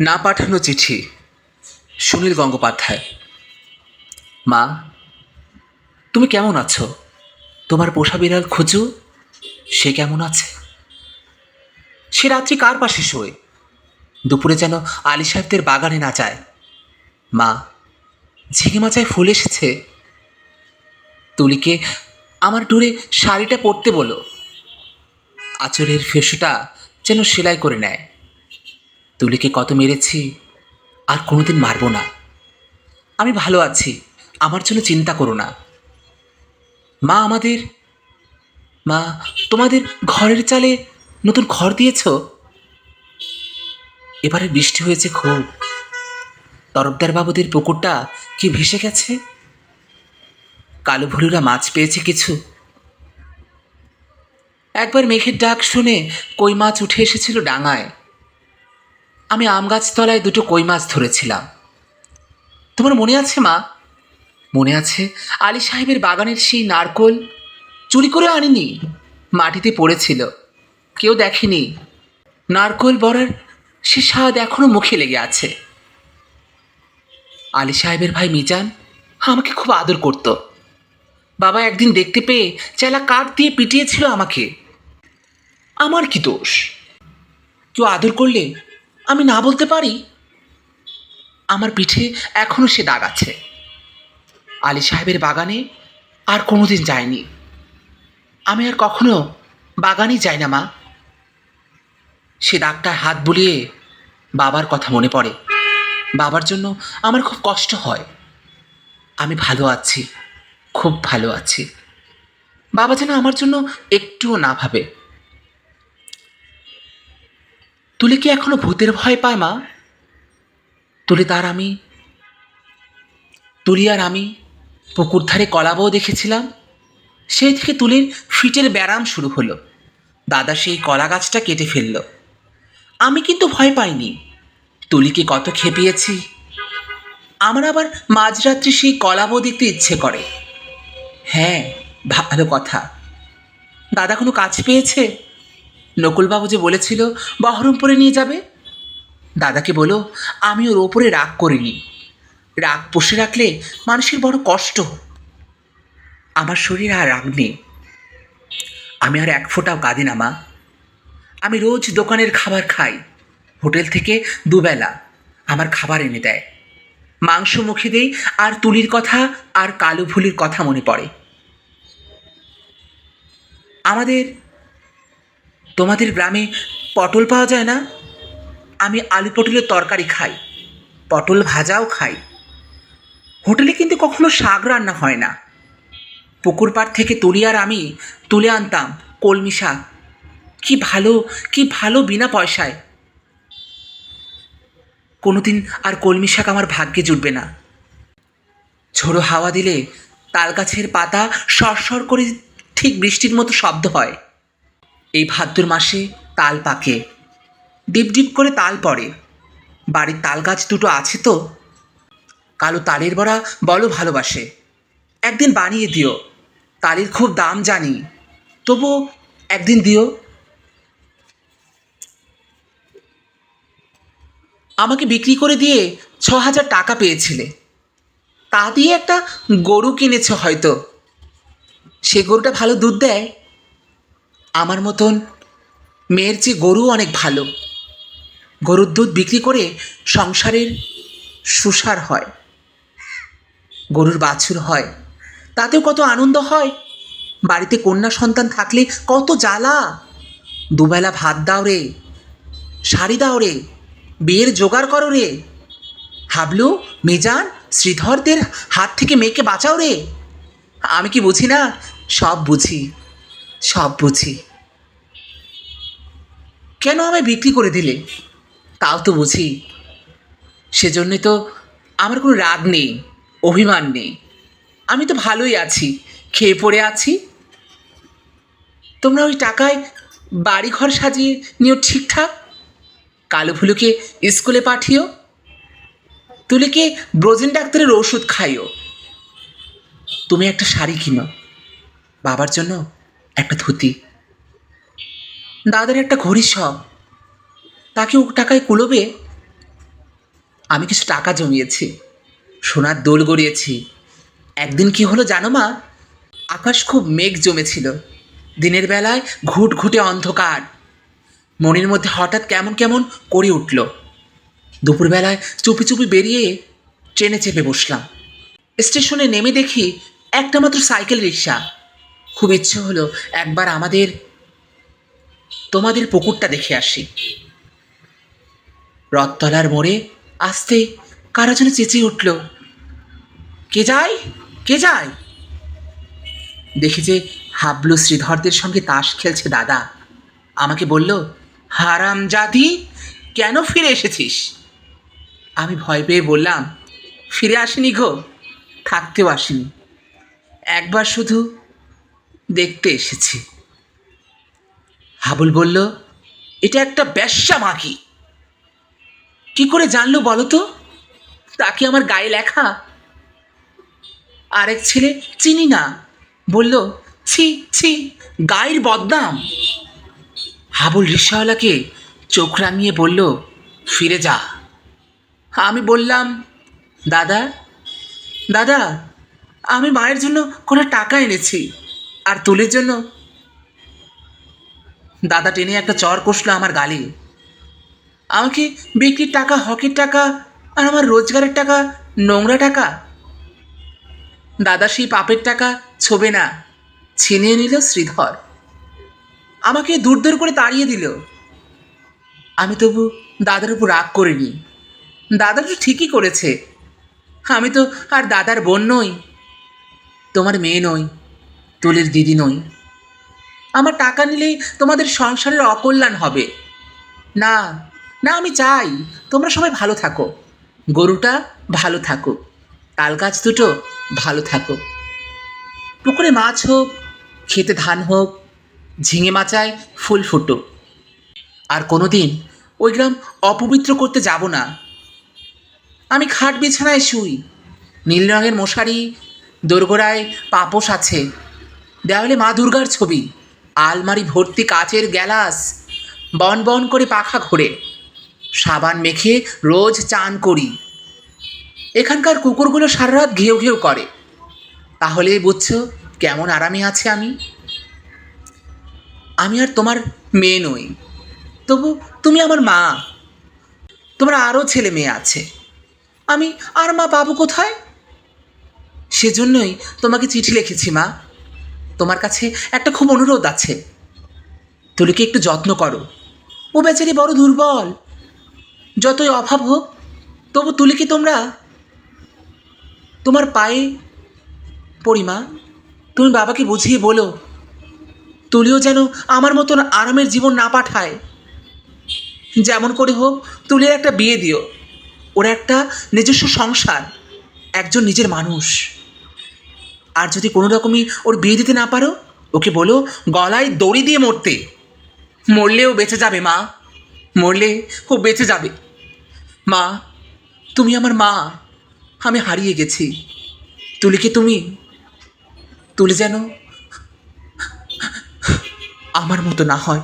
না পাঠানো চিঠি। সুনীল গঙ্গোপাধ্যায়। মা, তুমি কেমন আছো? তোমার পোষা বিড়াল খুঁজু, সে কেমন আছে? সে রাত্রি কার পাশে শোয়? দুপুরে যেন আলি সাহেবদের বাগানে না যায়। মা, ঝিঙে মাচায় ফুল এসেছে। তুলিকে আমার টুরে শাড়িটা পরতে বলো। আঁচলের ফেসুটা যেন সেলাই করে নেয়। তুলিকে কত মেরেছি, আর কোনোদিন মারবো না। আমি ভালো আছি, আমার জন্য চিন্তা করো না। মা আমাদের, মা, তোমাদের ঘরের চালে নতুন ঘর দিয়েছ? এবারে বৃষ্টি হয়েছে খুব। তরফদার বাবুদের পুকুরটা কি ভেসে গেছে? কালো ভুলুরা মাছ পেয়েছে কিছু? একবার মেঘের ডাক শুনে কই মাছ উঠে এসেছিল ডাঙায়। আমি আম তলায় দুটো কই মাছ ধরেছিলাম। তোমার মনে আছে, মা? মনে আছে? আলী সাহেবের বাগানের সেই নারকোল চুরি করে আনিনি। মাটিতে পড়েছিল। কেউ দেখেনি। নারকোল বড়ার সে স্বাদ এখনও মুখে লেগে আছে। আলী সাহেবের ভাই মিজান আমাকে খুব আদর করত। বাবা একদিন দেখতে পেয়ে চেলা কাঠ দিয়ে পিটিয়েছিল আমাকে। আমার কি দোষ? কেউ আদর করলে আমি না বলতে পারি? আমার পিঠে এখনও সে দাগ আছে। আলী সাহেবের বাগানে আর কোনোদিন যায়নি। আমি আর কখনো বাগানেই যাই না, মা। সে দাগটায় হাত বুলিয়ে বাবার কথা মনে পড়ে। বাবার জন্য আমার খুব কষ্ট হয়। আমি ভালো আছি, খুব ভালো আছি। বাবা যেন আমার জন্য একটুও না ভাবে। তুলে কি এখনও ভূতের ভয় পায় মা? তুলে তার আমি, তুলি আর আমি পুকুর ধারে কলাবও দেখেছিলাম। সেই থেকে তুলির ফিটের ব্যারাম শুরু হলো। দাদা সেই কলা গাছটা কেটে ফেলল। আমি কিন্তু ভয় পাইনি। তুলিকে কত খেপিয়েছি। আমার আবার মাঝরাত্রি সেই কলাবও দেখতে ইচ্ছে করে। হ্যাঁ ভালো কথা। দাদা কোনো কাজ পেয়েছে? নকুলবাবু যে বলেছিল, বহরমপুরে নিয়ে যাবে? দাদাকে বলো, আমি ওর ওপরে রাগ করিনি। রাগ পুষে রাখলে মানুষের বড় কষ্ট। আমার শরীর আর রাগ নেই। আমি আর এক ফোঁটাও কাঁদি না, মা। আমি রোজ দোকানের খাবার খাই। হোটেল থেকে দুবেলা আমার খাবার এনে দেয়। মাংস মুখে দেই, আর তুলির কথা, আর কালো ভুলির কথা মনে পড়ে। আমাদের তোমাদের গ্রামে পটল পাওয়া যায় না? আমি আলু পটলের তরকারি খাই, পটল ভাজাও খাই। হোটেলে কিন্তু কখনো শাক রান্না হয় না। পুকুর পাড় থেকে তুলি আর আমি তুলে আনতাম কলমি শাক। কি ভালো কি ভালো বিনা পয়সায়। কোনোদিন আর কলমি শাক আমার ভাগ্যে জুটবে না। ঝোড়ো হাওয়া দিলে তাল গাছের পাতা সরসর করে ঠিক বৃষ্টির মতো শব্দ হয়। এই ভাদ্র মাসে তাল পাকে। ডিপ ডিপ করে তাল পড়ে। বাড়ির তাল গাছ দুটো আছে তো? কালো তালের বড়া বলো ভালোবাসে। একদিন বানিয়ে দিও। তালের খুব দাম জানি। তবু একদিন দিও। আমাকে বিক্রি করে দিয়ে ছ হাজার টাকা পেয়েছিলে। তা দিয়ে একটা গরু কিনেছ হয়তো। সে গরুটা ভালো দুধ দেয়? আমার মতন মেয়ের চেয়ে গরু অনেক ভালো। গরুর দুধ বিক্রি করে সংসারের সুসার হয়, গরুর বাছুর হয়। তাতেও কত আনন্দ হয়? বাড়িতে কন্যা সন্তান থাকলে কত জ্বালা? দুবেলা ভাত দাও রে, শাড়ি দাও রে, বিয়ের জোগাড় করো রে। হাবলু, মিজান, শ্রীধরদের হাত থেকে মেয়েকে বাঁচাও রে। আমি কি বুঝি না? সব বুঝি। সব বুঝি। কেন আমায় বিক্রি করে দিলে? তাও তো বুঝি। সেজন্যে তো আমার কোনো রাগ নেই, অভিমান নেই। আমি তো ভালোই আছি, খেয়ে পড়ে আছি। তোমরা ওই টাকায় বাড়ি ঘর সাজিয়ে নিও ঠিকঠাক? কালো ফুলুকে স্কুলে পাঠিও? তুলিকে ব্রোজেন ডাক্তারের ওষুধ খাইও? তুমি একটা শাড়ি কিনো, বাবার জন্য? একটা ধুতি। দাদার একটা ঘড়ির শখ। তাকে ও টাকায় কুলোবে আমি কিছু টাকা জমিয়েছি। সোনার দোল গড়িয়েছি। একদিন কি হলো জানো মা? আকাশ খুব মেঘ জমেছিল। দিনের বেলায় ঘুট ঘুটে অন্ধকার। মনের মধ্যে হঠাৎ কেমন কেমন করে উঠল। দুপুরবেলায় চুপি চুপি বেরিয়ে ট্রেনে চেপে বসলাম। স্টেশনে নেমে দেখি একটা মাত্র সাইকেল রিক্সা খুব ইচ্ছে হলো একবার আমাদের, তোমাদের পুকুরটা দেখে আসি। রথতলার মোড়ে আসতে কারা যেন চেঁচিয়ে উঠল, কে যায়? কে যায়? দেখি যে হাবলু শ্রীধরদের সঙ্গে তাস খেলছে দাদা। আমাকে বলল, হারাম জাতি, কেন ফিরে এসেছিস? আমি ভয় পেয়ে বললাম, ফিরে আসিনি গো, থাকতেও আসিনি। একবার শুধু দেখতে এসেছি। হাবুল বলল, এটা একটা ব্যবসা মাকি কি করে জানলো বলো তো? তা কি আমার গায়ে লেখা? আরেক ছেলে, চিনি না। বলল, ছি ছি, গায়ের বদনাম। হাবুল রিক্সাওয়ালাকে চোখ রাঙিয়ে বলল, ফিরে যা। আমি বললাম, দাদা দাদা, আমি মায়ের জন্য কোনো টাকা এনেছি। আর তুলির জন্য? দাদা টেনে একটা চর কষলো আমার গালে। আমাকে বিক্রির টাকা, হকির টাকা আর আমার রোজগারের টাকা, নোংরা টাকা? দাদা সেই পাপের টাকা ছোবে না, ছিনিয়ে নিল শ্রীধর। আমাকে দূর দূর করে তাড়িয়ে দিল। আমি তবু দাদার উপর রাগ করিনি। দাদা তো ঠিকই করেছে। আমি তো আর দাদার বোন নই, তোমার মেয়ে নই। তুলির দিদি নই। আমার টাকা নিলেই তোমাদের সংসারের অকল্যাণ হবে। না না, আমি চাই। তোমরা সবাই ভালো থাকো। গরুটা ভালো থাকুক তাল গাছ দুটো ভালো থাকুক পুকুরে মাছ হোক, খেতে ধান হোক, ঝিঙে মাচায় ফুল ফুটুক। আর কোনো দিন ওই গ্রাম অপবিত্র করতে যাব না। আমি খাট বিছানায় শুই। নীল রঙের মশারি, দোরগোড়ায় পাপোশ আছে। দেওয়ালে মা দুর্গার ছবি। আলমারি ভর্তি কাচের গ্যালাস, বন বন করে পাখা ঘোরে। সাবান মেখে রোজ চান করি। এখানকার কুকুরগুলো সারা রাত ঘেউ ঘেউ করে। তাহলে বুঝছ কেমন আরামে আছে আমি? আমি আর তোমার মেয়ে নই। তবু তুমি আমার মা। তোমার আরও ছেলে মেয়ে আছে। আমি, আর মা বাবু কোথায়? সেজন্যই তোমাকে চিঠি লিখেছি মা। তোমার কাছে একটা খুব অনুরোধ আছে। তুলিকে একটু যত্ন করো। ও বেচারি বড় দুর্বল। যতই অভাব হোক, তবু তুলিকে তোমরা? তোমার পায়ে পরিমা তুমি বাবাকে বুঝিয়ে বলো, তুলিও যেন আমার মতন আরামের জীবন না পাঠায়। যেমন করে হোক, তুলির একটা বিয়ে দিও। ওর একটা নিজস্ব সংসার, একজন নিজের মানুষ। আর যদি কোনো রকমই ওর বিয়ে দিতে না পারো, ওকে বলো, গলায় দড়ি দিয়ে মরতে। মরলেও বেঁচে যাবে, মা। মরলে ও বেঁচে যাবে। মা, তুমি আমার মা। আমি হারিয়ে গেছি। তুলিকে তুমি? তুলি যেন আমার মতো না হয়।